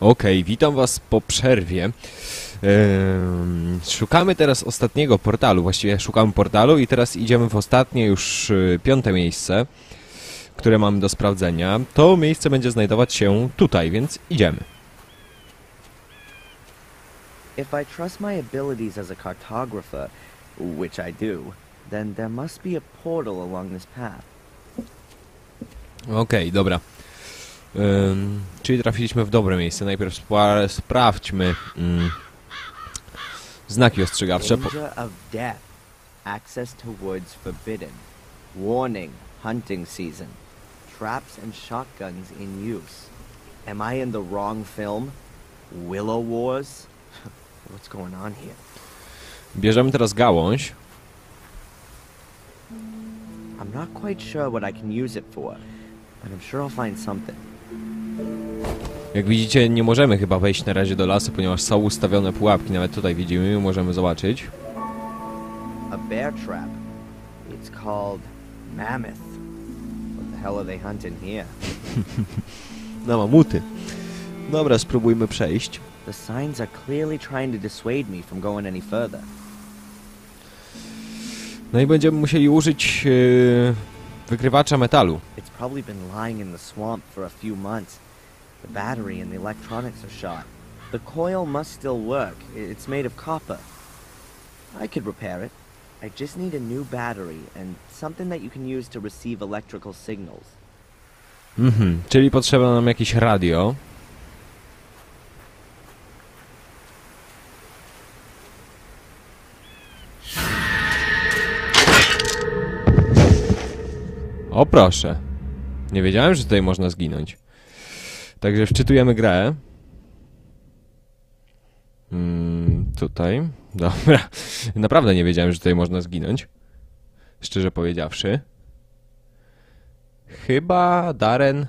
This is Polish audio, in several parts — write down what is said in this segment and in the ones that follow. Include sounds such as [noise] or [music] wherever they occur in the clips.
Okej, witam was po przerwie. Szukamy teraz ostatniego portalu, właściwie szukamy portalu i teraz idziemy w ostatnie już y, piąte miejsce, które mamy do sprawdzenia. To miejsce będzie znajdować się tutaj, więc idziemy. If I trust my abilities as a cartographer, which I do, then there must be a portal along this path. Okej, dobra. Czyli trafiliśmy w dobre miejsce. Najpierw spra- sprawdźmy mm, znaki ostrzegawcze. Po-. Access to woods forbidden. Warning, hunting season. Traps and shotguns in use. Am I in the wrong film? Willow Wars? [laughs] What's going on here? Bierzemy teraz gałąź. I'm not quite sure what I can use it for, but I'm sure I'll find something. Jak widzicie, nie możemy chyba wejść na razie do lasu, ponieważ są ustawione pułapki. Nawet tutaj widzimy, możemy zobaczyć. A bear trap. It's called Mammoth. What the hell are they hunting here? [laughs] Na mamuty. Dobra, spróbujmy przejść. The signs are clearly trying to dissuade me from going any further. No i będziemy musieli użyć yy, wykrywacza metalu. It's probably been lying in the swamp for a few months. The battery and the electronics are shot. The coil must still work. It's made of copper. I could repair it. I just need a new battery and something that you can use to receive electrical signals. Mhm, czyli potrzeba nam jakieś radio. O proszę. Nie wiedziałem, że tutaj można zginąć. Także wczytujemy grę. Mm, tutaj. Dobra. Naprawdę nie wiedziałem, że tutaj można zginąć. Szczerze powiedziawszy. Chyba Darren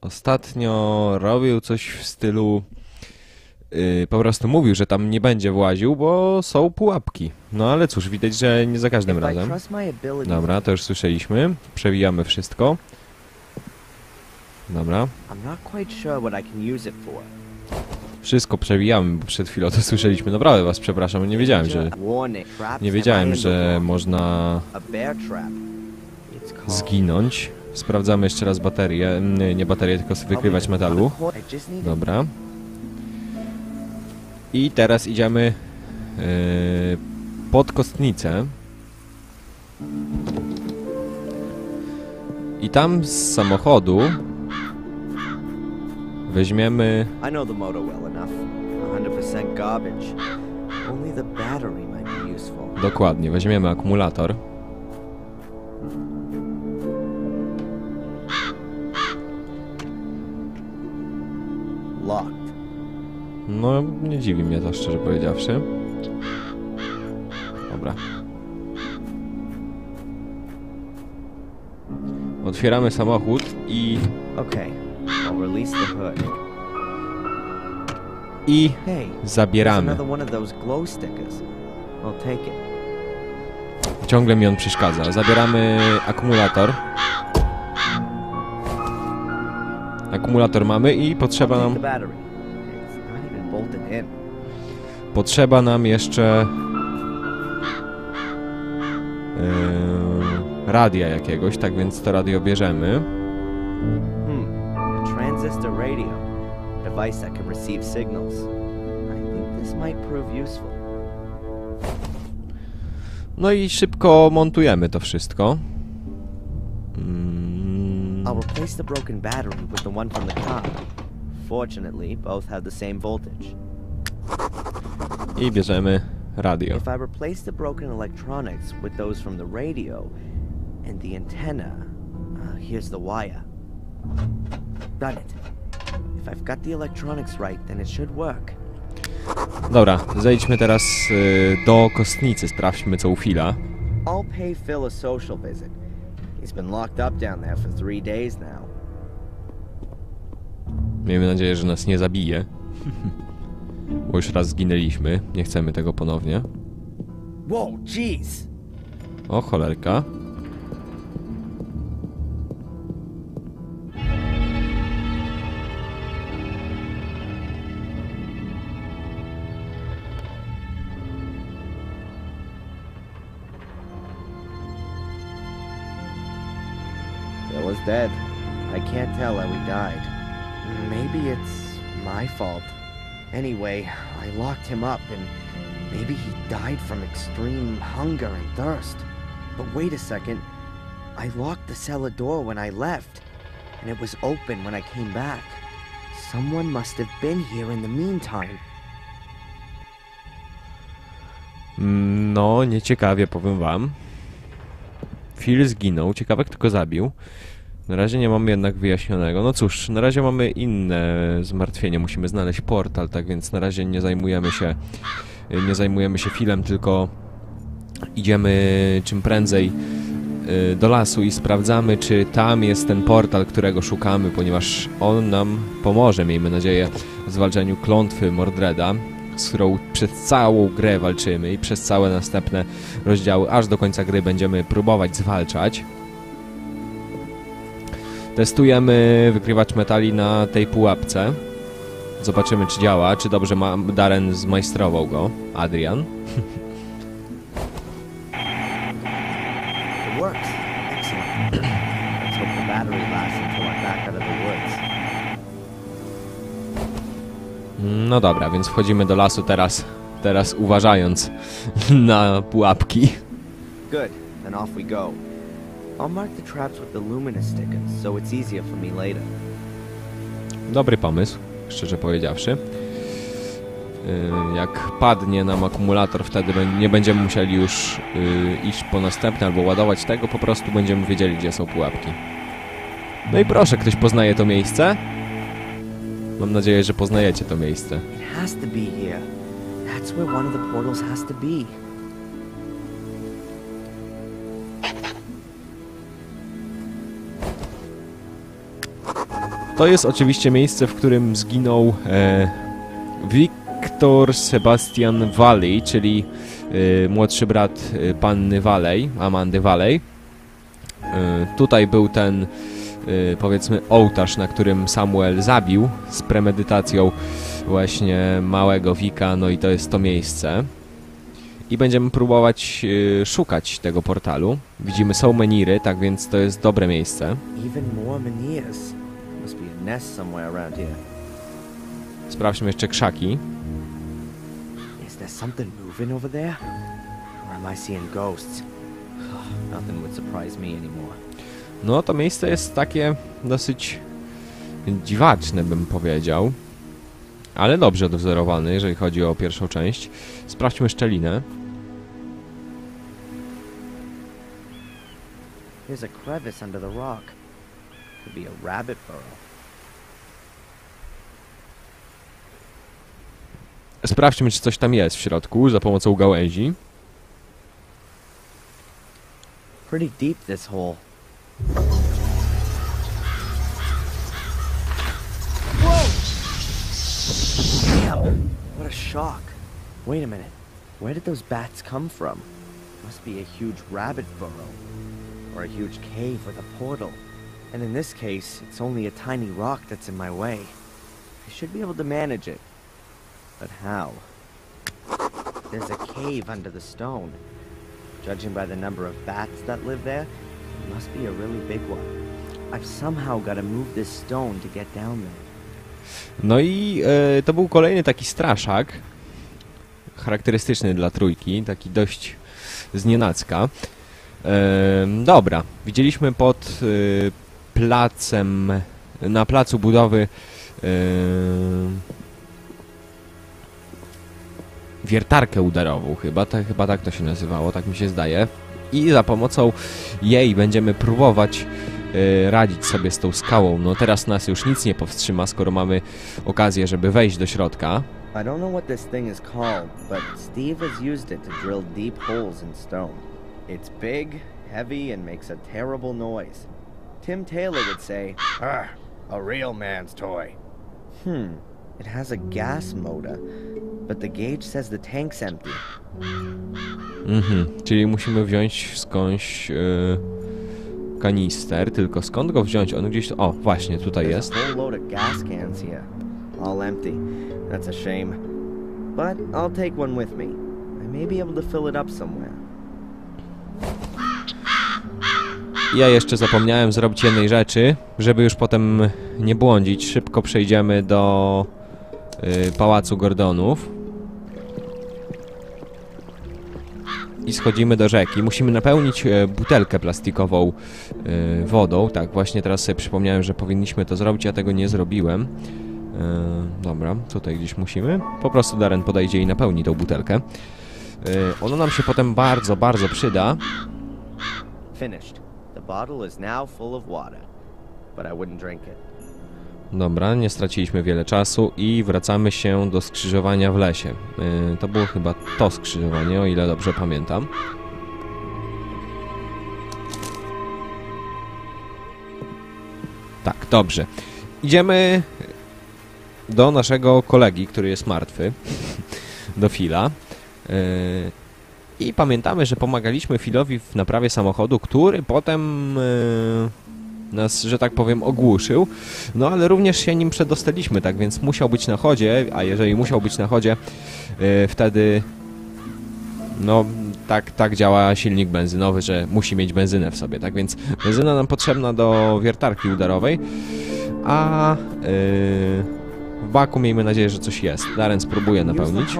ostatnio robił coś w stylu. Yy, po prostu mówił, że tam nie będzie właził, bo są pułapki. No ale cóż, widać, że nie za każdym razem. Dobra, to już słyszeliśmy. Przewijamy wszystko. Dobra. I'm not quite sure what I can use it for. Wszystko przewijamy, bo przed chwilą to słyszeliśmy. Naprawdę was przepraszam, nie wiedziałem, że. Nie wiedziałem, że można zginąć. Sprawdzamy jeszcze raz baterię. Nie, nie baterię, tylko wykrywać metalu. Dobra. I teraz idziemy yy, pod kostnicę. I tam z samochodu weźmiemy. I know the motor well enough. 100% garbage. Only the battery might be useful. Dokładnie, weźmiemy akumulator. Locked. No, nie dziwi mnie to szczerze powiedziawszy. Dobra. Otwieramy samochód i. Okay, I'll release the hood. i zabieramy. another one of those glow stickers. I'll take it. Ciągle mi on przeszkadza. Zabieramy akumulator. Akumulator mamy i potrzeba nam, potrzeba nam jeszcze yy, radia jakiegoś, tak więc to radio bierzemy. Device that can receive signals. I think this might prove useful. No i szybko montujemy to wszystko. Mm, I'll replace the broken battery with the one from the car. Fortunately, both have the same voltage. I bierzemy radio. If I replace the broken electronics with those from the radio and the antenna, uh, here's the wire. Done it. I've got the electronics right, then it should work. Dobra, zejdźmy teraz y, do kostnicy, sprawdźmy co u Phila. I'll pay Phil a social visit. He's been locked up down there for three days now. Miejmy nadzieję, że nas nie zabije. Bo już raz zginęliśmy, nie chcemy tego ponownie. Whoa, jeez! O, cholerka. Anyway, I locked him up and maybe he died from extreme hunger and thirst. But wait a second. I locked the cellar door when I left, and it was open when I came back. Someone must have been here in the meantime. No, nieciekawie powiem wam. Phil zginął, ciekawe kto go zabił. Na razie nie mamy jednak wyjaśnionego. No cóż, na razie mamy inne zmartwienie. Musimy znaleźć portal, tak więc na razie nie zajmujemy się nie zajmujemy się filem, tylko idziemy czym prędzej y, do lasu i sprawdzamy, czy tam jest ten portal, którego szukamy, ponieważ on nam pomoże, miejmy nadzieję, w zwalczaniu klątwy Mordreda, z którą przez całą grę walczymy i przez całe następne rozdziały, aż do końca gry będziemy próbować zwalczać. Testujemy wykrywacz metali na tej pułapce. Zobaczymy, czy działa, czy dobrze ma Darren zmajstrował go. Adrian. [clears throat] No dobra, więc wchodzimy do lasu teraz, teraz uważając [laughs] na pułapki. Good. Then off we go. I'll mark the traps with the luminous stickers, so it's easier for me later. Dobry pomysł, szczerze powiedziawszy. Yy, Jak padnie nam akumulator, wtedy nie będziemy musieli już yy, iść po następny albo ładować tego, po prostu będziemy wiedzieli, gdzie są pułapki. No i proszę, ktoś poznaje to miejsce? Mam nadzieję, że poznajecie to miejsce. It has to be here. That's where one of the portals has to be. To jest oczywiście miejsce, w którym zginął e, Wiktor Sebastian Valley, czyli e, młodszy brat e, panny Valley, Amandy Valley. E, tutaj był ten, e, powiedzmy, ołtarz, na którym Samuel zabił z premedytacją właśnie małego Wika, no i to jest to miejsce. I będziemy próbować e, szukać tego portalu. Widzimy, są meniry, tak więc to jest dobre miejsce. Even more. Nest somewhere around here. Sprawdźmy jeszcze krzaki. Is there something moving over there? Or am I seeing ghosts? Nothing would surprise me anymore. No, to miejsce jest takie dosyć dziwaczne, bym powiedział. Ale dobrze dozorowane, jeżeli chodzi o pierwszą część. Sprawdźmy szczelinę. There's a crevice under the rock. Could be a rabbit burrow. Sprawdźmy, czy coś tam jest w środku za pomocą gałęzi. Pretty deep this hole. Whoa! Damn! What a shock. Wait a minute. Where did those bats come from? Must be a huge rabbit burrow. Or a huge cave with a portal. And in this case, it's only a tiny rock that's in my way. I should be able to manage it. But how? There's a cave under the stone. Judging by the number of bats that live there, it must be a really big one. I've somehow got to move this stone to get down there. No i e, to był kolejny taki straszak. Charakterystyczny dla trójki, taki dość znienacka. E, dobra, widzieliśmy pod e, placem, na placu budowy e, wiertarkę udarową chyba, tak, chyba tak to się nazywało, tak mi się zdaje. I za pomocą jej będziemy próbować e, radzić sobie z tą skałą. No teraz nas już nic nie powstrzyma, skoro mamy okazję, żeby wejść do środka. I don't know what this thing is called, but Steve has used it to drill deep holes in stone. It's big, heavy, and makes a terrible noise. Tim Taylor would say, Ah, a real man's toy. hmm, it has a gas motor, but the gauge says the tank's empty. Mhm, czyli musimy wziąć skądś e, kanister, tylko skąd go wziąć? On gdzieś... O, właśnie, tutaj There's jest. a whole load of gas cans here, all empty. That's a shame. But I'll take one with me. I may be able to fill it up somewhere. Ja jeszcze zapomniałem zrobić jednej rzeczy, żeby już potem nie błądzić. Szybko przejdziemy do y, Pałacu Gordonów. I schodzimy do rzeki. Musimy napełnić e, butelkę plastikową e, wodą. Tak, właśnie teraz sobie przypomniałem, że powinniśmy to zrobić, ja tego nie zrobiłem. E, dobra, tutaj gdzieś musimy. Po prostu Darren podejdzie i napełni tą butelkę. Ono nam się potem bardzo, bardzo przyda. Finished. The bottle is now full of water. But I wouldn't drink it. Dobra, nie straciliśmy wiele czasu i wracamy się do skrzyżowania w lesie. Yy, to było chyba to skrzyżowanie, o ile dobrze pamiętam. Tak, dobrze. Idziemy do naszego kolegi, który jest martwy, do Fila. Yy, I pamiętamy, że pomagaliśmy Filowi w naprawie samochodu, który potem yy, nas, że tak powiem, ogłuszył. No ale również się nim przedostaliśmy, tak więc musiał być na chodzie, a jeżeli musiał być na chodzie, yy, wtedy no tak, tak działa silnik benzynowy, że musi mieć benzynę w sobie, tak więc benzyna nam potrzebna do wiertarki udarowej, a yy, w baku miejmy nadzieję, że coś jest. Darren spróbuje napełnić.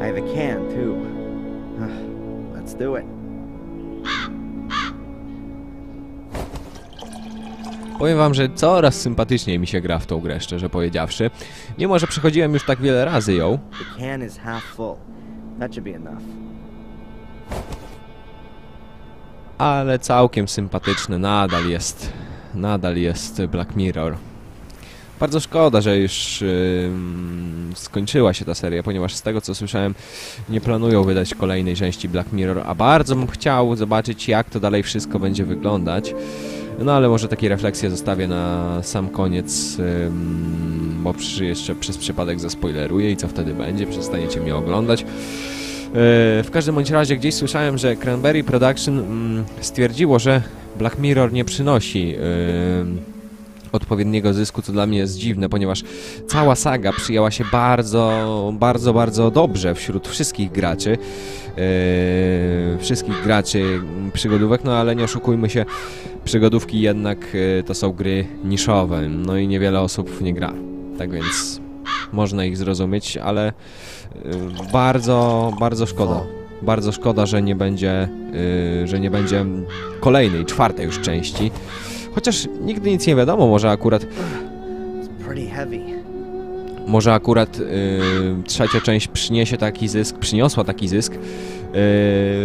I have a can too. [sighs] Let's do it. Powiem wam, że coraz sympatyczniej mi się gra w tą grę, szczerze powiedziawszy. Mimo, że przechodziłem już tak wiele razy ją, ale całkiem sympatyczny nadal jest. Nadal jest Black Mirror. Bardzo szkoda, że już ym, skończyła się ta seria, ponieważ z tego co słyszałem nie planują wydać kolejnej części Black Mirror, a bardzo bym chciał zobaczyć jak to dalej wszystko będzie wyglądać. No ale może takie refleksje zostawię na sam koniec, bo jeszcze przez przypadek zaspoileruję i co wtedy będzie, przestaniecie mnie oglądać. E, W każdym bądź razie gdzieś słyszałem, że Cranberry Production stwierdziło, że Black Mirror nie przynosi odpowiedniego zysku, co dla mnie jest dziwne, ponieważ cała saga przyjęła się bardzo, bardzo, bardzo dobrze wśród wszystkich graczy. Yy, wszystkich graczy mm, przygodówek, no ale nie oszukujmy się, przygodówki jednak yy, to są gry niszowe, no i niewiele osób w nie gra. Tak więc można ich zrozumieć, ale yy, bardzo, bardzo szkoda. Bardzo szkoda, że nie będzie, yy, że nie będzie kolejnej, czwartej już części. Chociaż nigdy nic nie wiadomo, może akurat, może akurat trzecia część przyniesie taki zysk, przyniosła taki zysk,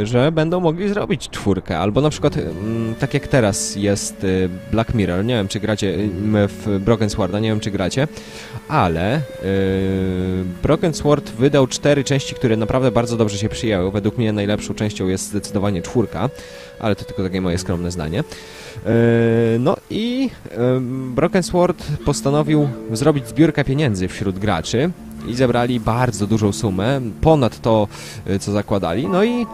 że będą mogli zrobić czwórkę, albo na przykład mm, tak jak teraz jest yy, Black Mirror, nie wiem czy gracie yy, w Broken Sworda, nie wiem czy gracie, ale Broken Sword wydał cztery części, które naprawdę bardzo dobrze się przyjęły. Według mnie najlepszą częścią jest zdecydowanie czwórka, ale to tylko takie moje skromne zdanie. No i Broken Sword postanowił zrobić zbiórkę pieniędzy wśród graczy i zebrali bardzo dużą sumę, ponad to, y, co zakładali. No i y,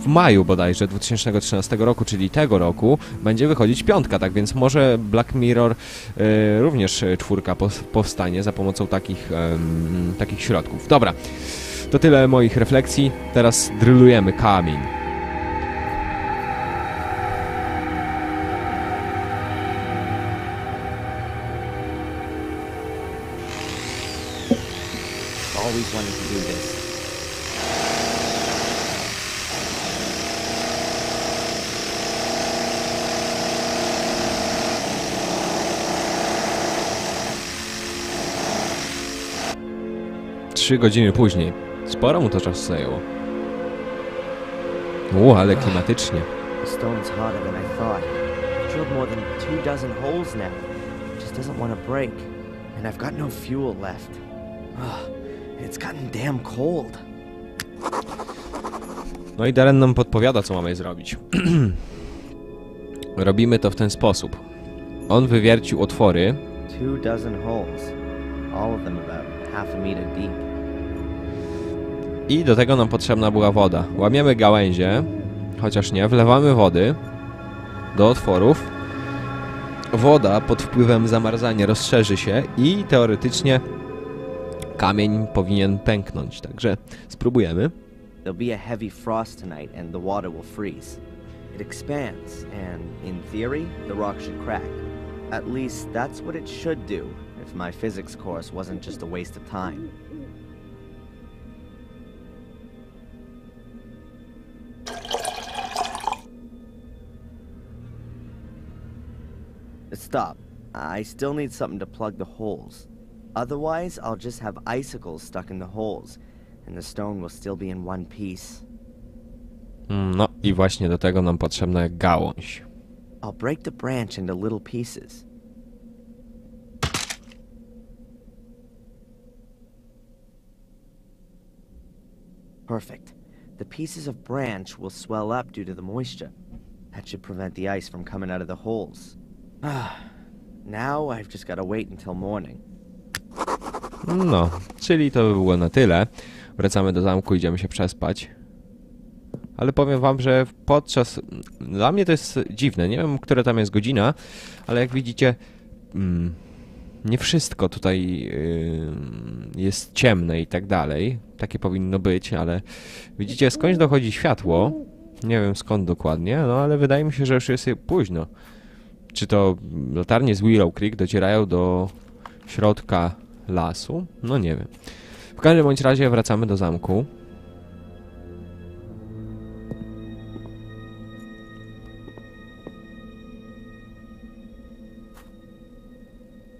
w maju bodajże 2013 roku, czyli tego roku, będzie wychodzić piątka, tak więc może Black Mirror y, również czwórka powstanie za pomocą takich, takich środków. Dobra, to tyle moich refleksji. Teraz drillujemy kamień. Trzy godziny później. Sporo mu to czasu zajęło. U, ale klimatycznie. The stone's harder than I thought. I've drilled more than two dozen holes now. It just doesn't want to break. And I've got no fuel left. It's gotten damn cold. No i Darren nam podpowiada, co mamy zrobić. [clears throat] Robimy to w ten sposób. On wywiercił otwory, Two dozen holes. All of them about half a meter deep. I do tego nam potrzebna była woda. Łamiemy gałęzie, chociaż nie, wlewamy wody do otworów. Woda pod wpływem zamarzania rozszerzy się i teoretycznie kamień powinien pęknąć. Także spróbujemy. There'll be a heavy frost tonight and the water will freeze. It expands, and in theory, the rock should crack. At least that's what it should do if my physics course wasn't just a waste of time. Stop. I still need something to plug the holes. Otherwise, I'll just have icicles stuck in the holes, and the stone will still be in one piece. Mm, No i właśnie do tego nam potrzebna gałąź. I'll break the branch into little pieces. Perfect. The pieces of branch will swell up due to the moisture. That should prevent the ice from coming out of the holes. Ah, now I've just gotta wait until morning. No, czyli to by było na tyle. Wracamy do zamku, idziemy się przespać. Ale powiem wam, że podczas... Dla mnie to jest dziwne, nie wiem, która tam jest godzina, ale jak widzicie, mm, nie wszystko tutaj yy, jest ciemne i tak dalej. Takie powinno być, ale widzicie, skądś dochodzi światło. Nie wiem skąd dokładnie, no ale wydaje mi się, że już jest późno. Czy to latarnie z Willow Creek docierają do środka lasu? No nie wiem. W każdym bądź razie wracamy do zamku.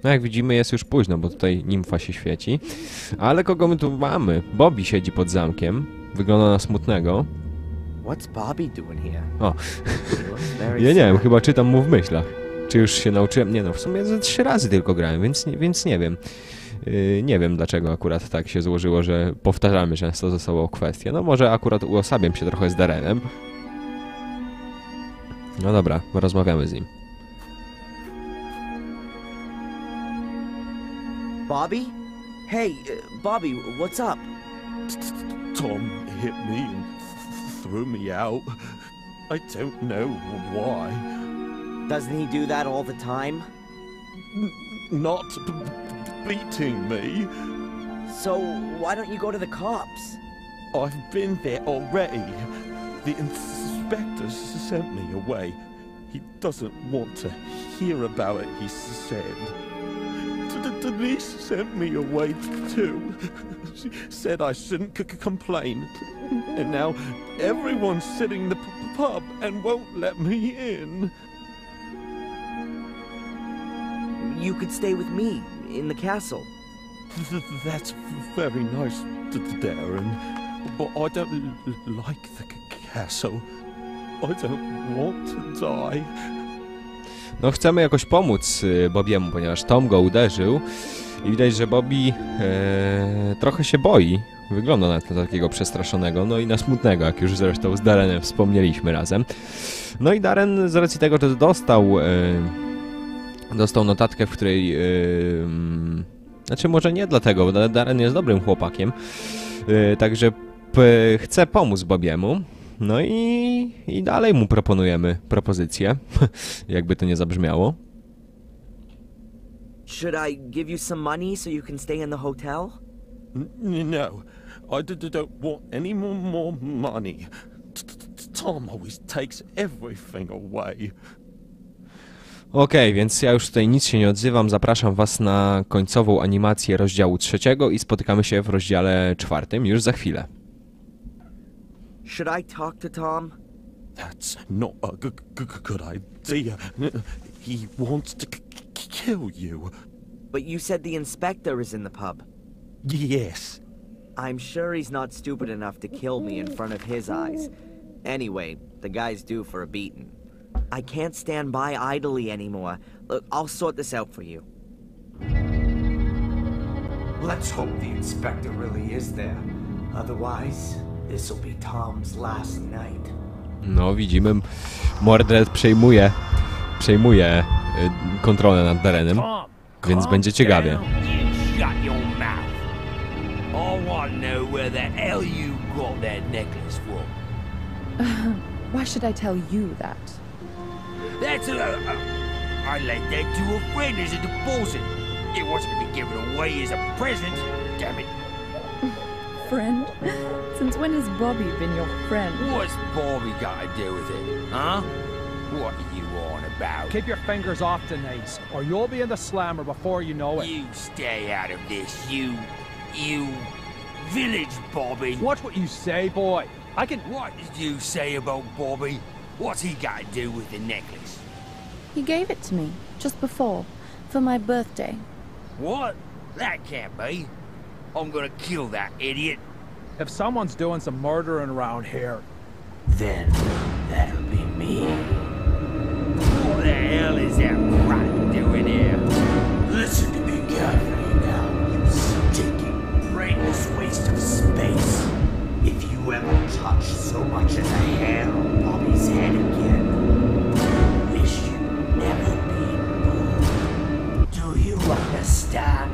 No jak widzimy jest już późno, bo tutaj nimfa się świeci. Ale kogo my tu mamy? Bobby siedzi pod zamkiem. Wygląda na smutnego. What's Bobby doing here? O, ja nie wiem, chyba czytam mu w myślach. Czy już się nauczyłem? Nie no, w sumie ze trzy razy tylko grałem, więc, nie- więc nie wiem. Yy, nie wiem dlaczego akurat tak się złożyło, że powtarzamy często ze sobą kwestie. No może akurat uosabiam się trochę z Darenem. No dobra, rozmawiamy z nim. Bobby? Hey, uh, Bobby, what's up? Tom hit me and threw me out. I don't know why. Doesn't he do that all the time? Not b- b- beating me. So why don't you go to the cops? I've been there already. The inspector sent me away. He doesn't want to hear about it, he said. Denise sent me away too. She said I shouldn't complain. And now everyone's sitting in the pub and won't let me in. You could stay with me in the castle. Th- [laughs] That's very nice, D- D- Darren. But I don't like the castle. I don't want to die. No chcemy jakoś pomóc y, Bobiemu, ponieważ Tom go uderzył i widać, że Bobby e, trochę się boi. Wygląda na to takiego przestraszonego, no i na smutnego, jak już zresztą z Darenem wspomnieliśmy razem. No i Daren z racji tego, że dostał e, dostał notatkę, w której mm, znaczy może nie dlatego, bo Daren jest dobrym chłopakiem, e, także p, chce pomóc Bobiemu. No i, i dalej mu proponujemy propozycję, [laughs] jakby to nie zabrzmiało. Should I give you some money so you can stay in the hotel? No, I d- d- don't want any more, more money. T- t- Tom always takes everything away. Okej, więc ja już tutaj nic się nie odzywam. Zapraszam Was na końcową animację rozdziału trzeciego i spotykamy się w rozdziale czwartym już za chwilę. Should I talk to Tom? That's not a good idea. He wants to kill you. But you said the inspector is in the pub. Yes. I'm sure he's not stupid enough to kill me in front of his eyes. Anyway, the guy's due for a beating. I can't stand by idly anymore. Look, I'll sort this out for you. Let's hope the inspector really is there. Otherwise, this'll be Tom's last night. No, widzimy, Mordred przejmuje, przejmuje y, kontrolę nad Darenem, Tom, więc calm będzie ciekawie. down and Shut your mouth. I want to know where the hell you got that necklace from. [laughs] Why should I tell you that? That's a. Uh, I lent that to a friend as a deposit. It wasn't to be given away as a present. Damn it. [laughs] friend? Since when has Bobby been your friend? What's Bobby got to do with it, huh? What are you on about? Keep your fingers off Denise, or you'll be in the slammer before you know it. You stay out of this, you... you... village Bobby. Watch what you say, boy. I can. What did you say about Bobby? What's he got to do with the necklace? He gave it to me, just before, for my birthday. What? That can't be. I'm gonna kill that idiot. If someone's doing some murdering around here... Then, that'll be me. What the hell is that rat doing here? Listen to me carefully now, you stinking, brainless waste of space. If you ever touch so much as a hair on Bobby Wish you never born. Do you understand?